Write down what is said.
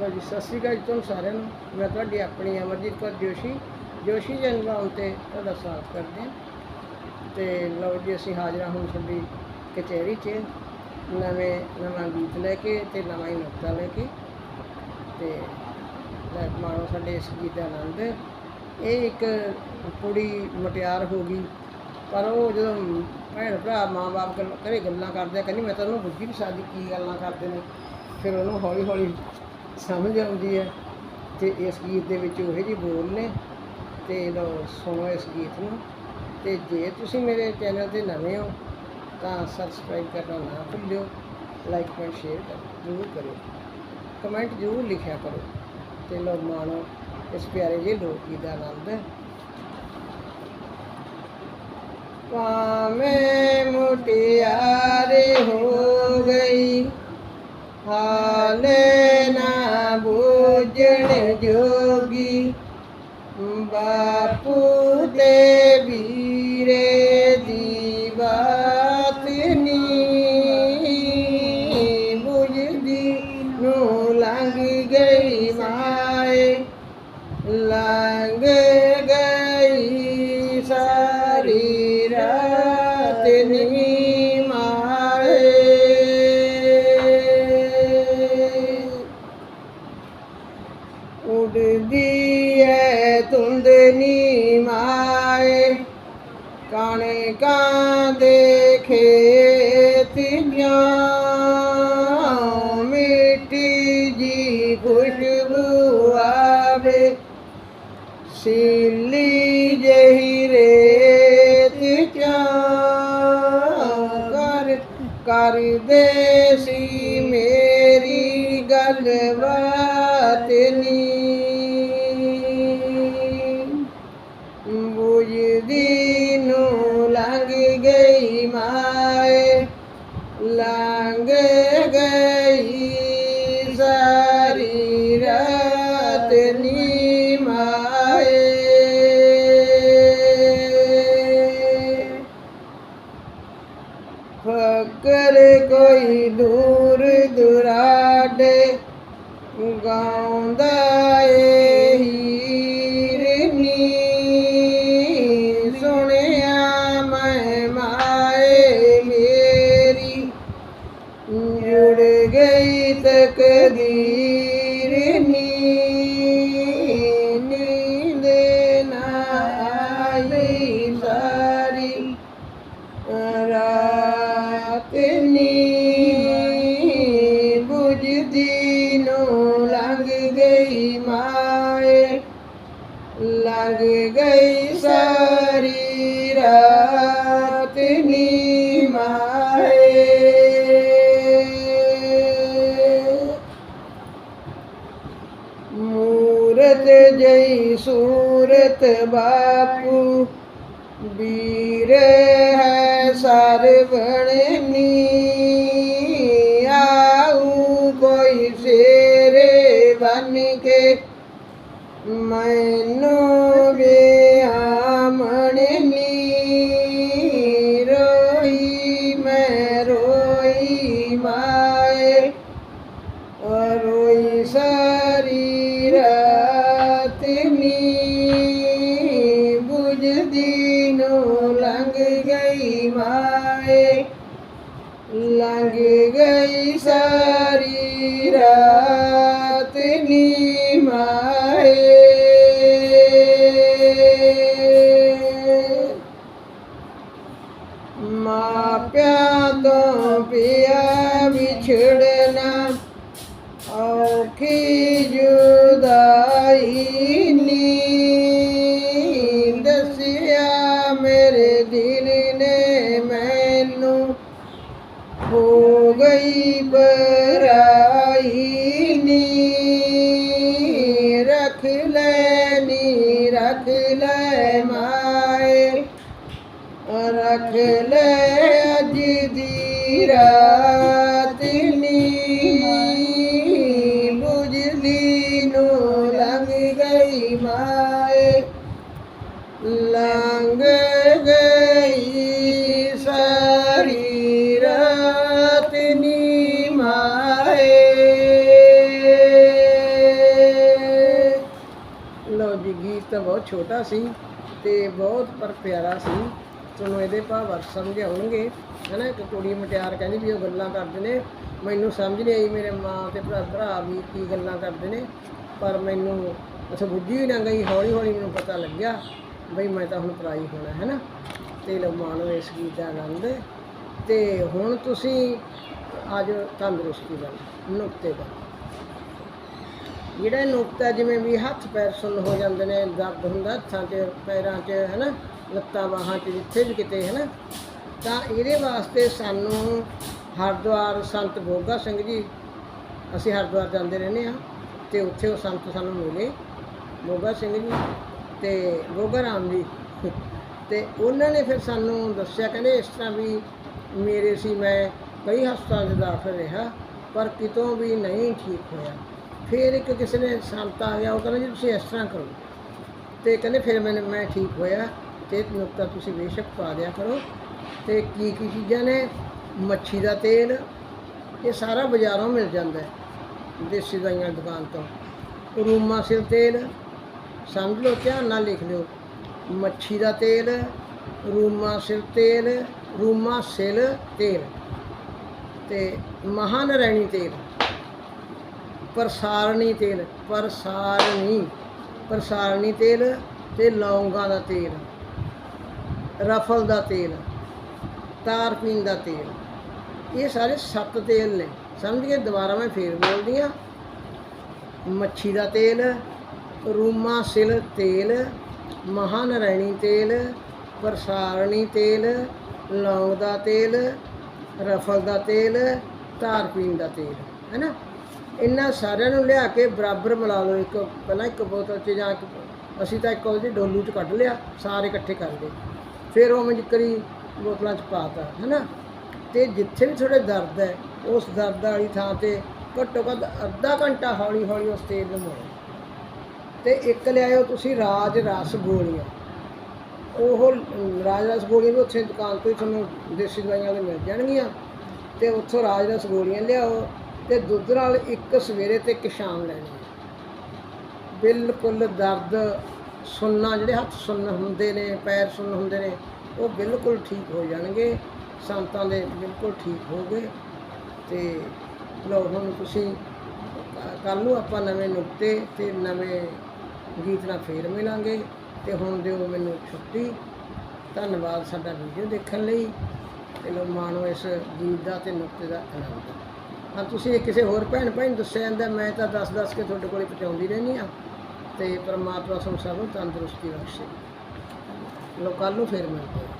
ਲਓ ਜੀ, ਸਤਿ ਸ਼੍ਰੀ ਅਕਾਲ ਜੀ ਤੁਹਾਨੂੰ ਸਾਰਿਆਂ ਨੂੰ। ਮੈਂ ਤੁਹਾਡੀ ਆਪਣੀ ਅਮਰਜੀਤ ਕੌਰ ਜੋਸ਼ੀ। ਜੋਸ਼ੀ ਜਨਮ ਤੇ ਤੁਹਾਡਾ ਸਵਾਗਤ ਕਰਦੇ ਹਾਂ। ਤੇ ਲਓ ਜੀ, ਅਸੀਂ ਹਾਜ਼ਰਾਂ ਹੁਣ ਤੁਹਾਡੀ ਕਚਹਿਰੀ 'ਚ। ਨਵੇਂ, ਨਵਾਂ ਗੀਤ ਲੈ ਕੇ ਤੇ ਨਵਾਂ ਹੀ ਨੁਕਤਾ ਲੈ ਕੇ। ਤੇ ਲੈ ਮਾਣੋ ਸਾਡੇ ਇਸ ਗੀਤ ਦਾ ਆਨੰਦ। ਇਹ ਇੱਕ ਕੁੜੀ ਮੁਟਿਆਰ ਹੋ ਗਈ, ਪਰ ਉਹ ਜਦੋਂ ਭੈਣ ਭਰਾ ਮਾਂ-ਬਾਪ ਗੱਲ ਗੱਲਾਂ ਕਰਦੇ ਆ ਕਹਿੰਦੀ, ਮੈਂ ਤਾਂ ਉਹਨੂੰ ਬੁੱਝੀ ਵੀ ਸਾਡੀ ਕੀ ਗੱਲਾਂ ਕਰਦੇ ਨੇ? ਫਿਰ ਉਹਨੂੰ ਹੌਲੀ ਹੌਲੀ ਸਮਝ ਆਉਂਦੀ ਹੈ ਤੇ ਇਸ ਗੀਤ ਦੇ ਵਿੱਚ ਉਹੇ ਜਿਹੇ ਬੋਲ ਨੇ ਤੇ ਲਓ, ਸੁਣੋ ਇਸ ਗੀਤ ਨੂੰ। ਤੇ ਜੇ ਤੁਸੀਂ ਮੇਰੇ ਚੈਨਲ ਤੇ ਨਵੇਂ ਹੋ, ਤਾਂ ਸਬਸਕ੍ਰਾਈਬ ਕਰਨਾ ਨਾ ਭੁੱਲਿਓ ਲਾਈਕ ਕਮੈਂਟ ਸ਼ੇਅਰ ਕਰ, ਜ਼ਰੂਰ ਕਰਿਓ। ਕਮੈਂਟ ਜ਼ਰੂਰ ਲਿਖਿਆ ਕਰੋ। ਤੇ ਲਓ, ਮਾਣੋ, ਇਸ ਪਿਆਰੇ ਜਿਹੇ ਲੋਕ ਗੀਤ ਦਾ ਆਨੰਦ। ਭਾਵੇਂ ਮੁਟਿਆਰੇ ਹੋ ਗਈ, ਹਾਲੇ ਬੂਝਣ ਜੋਗੀ ਬਾਪੂ ਤੇ ਵੀਰੇ ਦੀ ਬਾਤ ਨੀ ਬੁਝਦੀ ਨੂੰ ਲੰਘ ਗਈ ਮਾਏ ਲੰਘ ਉਡਦੀ ਐ ਤੁੰਦਨੀ ਮਾਏ ਕਣਕਾਂ ਦੇ ਦੇ ਖੇਤੀਆਂ ਮਿੱਟੀ ਜੀ ਖੁਸ਼ਬੂ ਆਵੇ। ਸੀਲੀ ਜਹੀ ਰੇਤ ਚਾ ਕਰ ਕਰਦੇ ਸੀ ਮੇਰੀ ਗੱਲਬਾਤ ਨੀ ਬੁਝਦੀ ਨੂੰ ਲੰਘ ਗਈ ਮਾਏ ਲੰਘ ਗਈ ਸਾਰੀ ਲੰਘ ਗਈ ਸਾਰੀ ਰਾਤ ਨੀ ਮਾਏ ਮੂਰਤ ਜਈ ਸੂਰਤ ਬਾਪੂ ਵੀਰ ਹੈ ਸਰਵਣਨੀ ਮੈਨੂੰ ਬਿਆਮਣਨੀ ਰੋਈ ਮੈਂ ਰੋਈ ਮਾਏ ਰੋਈ ਸਾਰੀ ਰਾਤ রাখলে মায় রাখলে দিদিরা ਬਹੁਤ ਛੋਟਾ ਸੀ ਤੇ ਬਹੁਤ ਪਰ ਪਿਆਰਾ ਸੀ। ਤੁਹਾਨੂੰ ਇਹਦੇ ਭਾਵ ਅਰਥ ਸਮਝ ਆਉਣਗੇ ਹਨਾ, ਇੱਕ ਕੁੜੀ ਮਟਿਆਰ ਕਹਿੰਦੀ ਵੀ ਉਹ ਗੱਲਾਂ ਕਰਦੇ ਨੇ। ਮੈਨੂੰ ਸਮਝ ਨਹੀਂ ਆਈ, ਮੇਰੇ ਮਾਂ ਤੇ ਭਰਾ ਭਰਾ ਵੀ ਕੀ ਗੱਲਾਂ ਕਰਦੇ ਨੇ। ਪਰ ਮੈਨੂੰ ਅਸਾਂ ਬੁੱਝੀ ਹੀ ਨਾ ਗਈ ਹੌਲੀ ਹੌਲੀ ਮੈਨੂੰ ਪਤਾ ਲੱਗਿਆ ਬਈ ਮੈਂ ਤਾਂ ਹੁਣ ਪਰਾਈ ਹੋਣਾ ਹੈ ਨਾ ਤੇ ਲੋ ਮਾਣੋ ਇਸ ਗੀਤ ਦਾ ਆਨੰਦ। ਤੇ ਹੁਣ ਤੁਸੀਂ ਅੱਜ ਤੰਦਰੁਸਤੀ ਦਾ ਨੁਕਤੇ ਦਾ ਜਿਹੜਾ ਨੁਕਤਾ ਜਿਵੇਂ ਵੀ ਹੱਥ ਪੈਰ ਸੁੰਨ ਹੋ ਜਾਂਦੇ ਨੇ, ਦਰਦ ਹੁੰਦਾ ਹੱਥਾਂ 'ਚ ਪੈਰਾਂ 'ਚ ਹੈਨਾ, ਲੱਤਾਂ ਬਾਹਾਂ 'ਚ ਜਿੱਥੇ ਵੀ ਕਿਤੇ, ਹੈਨਾ, ਤਾਂ ਇਹਦੇ ਵਾਸਤੇ ਸਾਨੂੰ ਹਰਿਦੁਆਰ ਸੰਤ ਬੋਗਾ ਸਿੰਘ ਜੀ, ਅਸੀਂ ਹਰਿਦੁਆਰ ਜਾਂਦੇ ਰਹਿੰਦੇ ਆ ਤੇ ਉੱਥੇ ਉਹ ਸੰਤ ਸਾਨੂੰ ਮਿਲੇ ਬੋਗਾ ਸਿੰਘ ਜੀ ਤੇ ਗੋਗਾ ਰਾਮ ਜੀ। ਤੇ ਉਹਨਾਂ ਨੇ ਫਿਰ ਸਾਨੂੰ ਦੱਸਿਆ, ਕਹਿੰਦੇ ਇਸ ਤਰ੍ਹਾਂ ਵੀ ਮੇਰੇ ਸੀ ਮੈਂ ਕਈ ਹਸਪਤਾਲਾਂ 'ਚ ਦਾਖਲ ਰਿਹਾ, ਪਰ ਕਿਤੋਂ ਵੀ ਨਹੀਂ ਠੀਕ ਹੋਇਆ। ਫਿਰ ਇੱਕ ਕਿਸੇ ਨੇ ਸੰਤ ਆ ਗਿਆ, ਉਹ ਕਹਿੰਦਾ ਜੀ ਤੁਸੀਂ ਇਸ ਤਰ੍ਹਾਂ ਕਰੋ। ਤੇ ਕਹਿੰਦੇ ਫਿਰ ਮੈਂ ਮੈਂ ਠੀਕ ਹੋਇਆ ਤੇ ਨੁਕਤਾ ਤੁਸੀਂ ਬੇਸ਼ੱਕ ਪਾ ਦਿਆ ਕਰੋ। ਤੇ ਕੀ ਕੀ ਚੀਜ਼ਾਂ ਨੇ? ਮੱਛੀ ਦਾ ਤੇਲ, ਇਹ ਸਾਰਾ ਬਾਜ਼ਾਰੋਂ ਮਿਲ ਜਾਂਦਾ ਹੈ, ਦੇਸੀ ਦਵਾਈਆਂ ਦੁਕਾਨ ਤੋਂ। ਰੂਮਾ ਸਿਰ ਤੇਲ, ਸਮਝ ਲਓ, ਧਿਆਨ ਨਾਲ ਲਿਖ ਲਿਓ। ਮੱਛੀ ਦਾ ਤੇਲ, ਰੂਮਾ ਸਿਰ ਤੇਲ, ਰੂਮਾ ਸਿਲ ਤੇਲ। ਤੇ ਮਹਾਨਰੈਣੀ ਤੇਲ। ਪ੍ਰਸਾਰਣੀ ਤੇਲ, ਪ੍ਰਸਾਰਣੀ ਪ੍ਰਸਾਰਣੀ ਤੇਲ ਤੇ ਲੌਂਗਾਂ ਦਾ ਤੇਲ, ਰਫਲ ਦਾ ਤੇਲ, ਤਾਰਪੀਨ ਦਾ ਤੇਲ। ਇਹ ਸਾਰੇ ਸੱਤ ਤੇਲ ਨੇ। ਸਮਝ ਗਏ? ਦੁਬਾਰਾ ਮੈਂ ਫੇਰ ਬੋਲਦੀ ਆ ਮੱਛੀ ਦਾ ਤੇਲ, ਰੂਮਾ ਸਿਲ ਤੇਲ ਮਹਾਨਰੈਣੀ ਤੇਲ, ਪ੍ਰਸਾਰਣੀ ਤੇਲ, ਲੌਂਗ ਦਾ ਤੇਲ, ਰਫਲ ਦਾ ਤੇਲ, ਤਾਰਪੀਨ ਦਾ ਤੇਲ। ਹੈ ਨਾ? ਇਹਨਾਂ ਸਾਰਿਆਂ ਨੂੰ ਲਿਆ ਕੇ ਬਰਾਬਰ ਮਿਲਾ ਲਓ ਇੱਕ, ਪਹਿਲਾਂ ਇੱਕ ਬੋਤਲ 'ਚ ਜਾਂ ਇੱਕ, ਅਸੀਂ ਤਾਂ ਇੱਕ ਉਹਦੀ ਡੋਲੂ 'ਚ ਕੱਢ ਲਿਆ, ਸਾਰੇ ਇਕੱਠੇ ਕਰ ਲਏ। ਫਿਰ ਉਹ ਮੈਂ ਬੋਤਲਾਂ 'ਚ ਪਾਤਾ ਹੈਨਾ? ਤੇ ਜਿੱਥੇ ਵੀ ਤੁਹਾਡੇ ਦਰਦ ਹੈ, ਉਸ ਦਰਦ ਵਾਲੀ ਥਾਂ ਤੇ ਘੱਟੋ ਘੱਟ ਅੱਧਾ ਘੰਟਾ ਹੌਲੀ ਹੌਲੀ ਉਸ ਤੇਲ ਨੂੰ ਮੋੜੋ। ਤੇ ਇੱਕ ਲਿਆਇਓ ਤੁਸੀਂ ਰਾਜ ਰਸ ਗੋਲੀਆਂ। ਉਹ ਰਾਜ ਰਸ ਗੋਲੀਆਂ ਵੀ ਉੱਥੇ ਦੁਕਾਨ ਤੋਂ ਹੀ ਤੁਹਾਨੂੰ ਦੇਸੀ ਦਵਾਈਆਂ ਦੇ ਮਿਲ ਜਾਣਗੀਆਂ। ਤੇ ਉੱਥੋਂ ਰਾਜ ਰਸ ਗੋਲੀਆਂ ਲਿਆਓ ਤੇ ਦੁੱਧ ਨਾਲ ਇੱਕ ਸਵੇਰੇ ਤੇ ਇੱਕ ਸ਼ਾਮ ਲੈਣੀ ਬਿਲਕੁਲ ਦਰਦ, ਸੁੰਨਾ ਜਿਹੜੇ ਹੱਥ ਸੁੰਨ ਹੁੰਦੇ ਨੇ, ਪੈਰ ਸੁੰਨ ਹੁੰਦੇ ਨੇ, ਉਹ ਬਿਲਕੁਲ ਠੀਕ ਹੋ ਜਾਣਗੇ। ਸੰਤਾਂ ਦੇ ਬਿਲਕੁਲ ਠੀਕ ਹੋ ਗਏ ਤੇ ਲਓ ਹੁਣ ਤੁਸੀਂ ਕੱਲ ਨੂੰ ਆਪਾਂ ਨਵੇਂ ਨੁਕਤੇ ਤੇ ਨਵੇਂ ਗੀਤ ਨਾਲ ਫੇਰ ਮਿਲਾਂਗੇ। ਤੇ ਹੁਣ ਦਿਓ ਮੈਨੂੰ ਛੁੱਟੀ। ਧੰਨਵਾਦ ਸਾਡਾ ਵੀਡੀਓ ਦੇਖਣ ਲਈ। ਤੇ ਲੋ ਮਾਣੋ ਇਸ ਗੀਤ ਦਾ ਤੇ ਨੁਕਤੇ ਦਾ ਆਨੰਦ। ਹਾਂ, ਤੁਸੀਂ ਇਹ ਕਿਸੇ ਹੋਰ ਭੈਣ ਭਾਈ ਨੂੰ ਦੱਸਿਆ ਜਾਂਦਾ, ਮੈਂ ਤਾਂ ਦੱਸ ਦੱਸ ਕੇ ਤੁਹਾਡੇ ਕੋਲੇ ਪਹੁੰਚਾਉਂਦੀ ਰਹਿੰਦੀ ਆ ਤੇ ਪਰਮਾਤਮਾ ਤੁਹਾਨੂੰ ਸਭ ਨੂੰ ਤੰਦਰੁਸਤੀ ਬਖਸ਼ੇ। ਲੋ ਕੱਲ ਨੂੰ ਫੇਰ ਮਿਲਦੇ ਹਾਂ।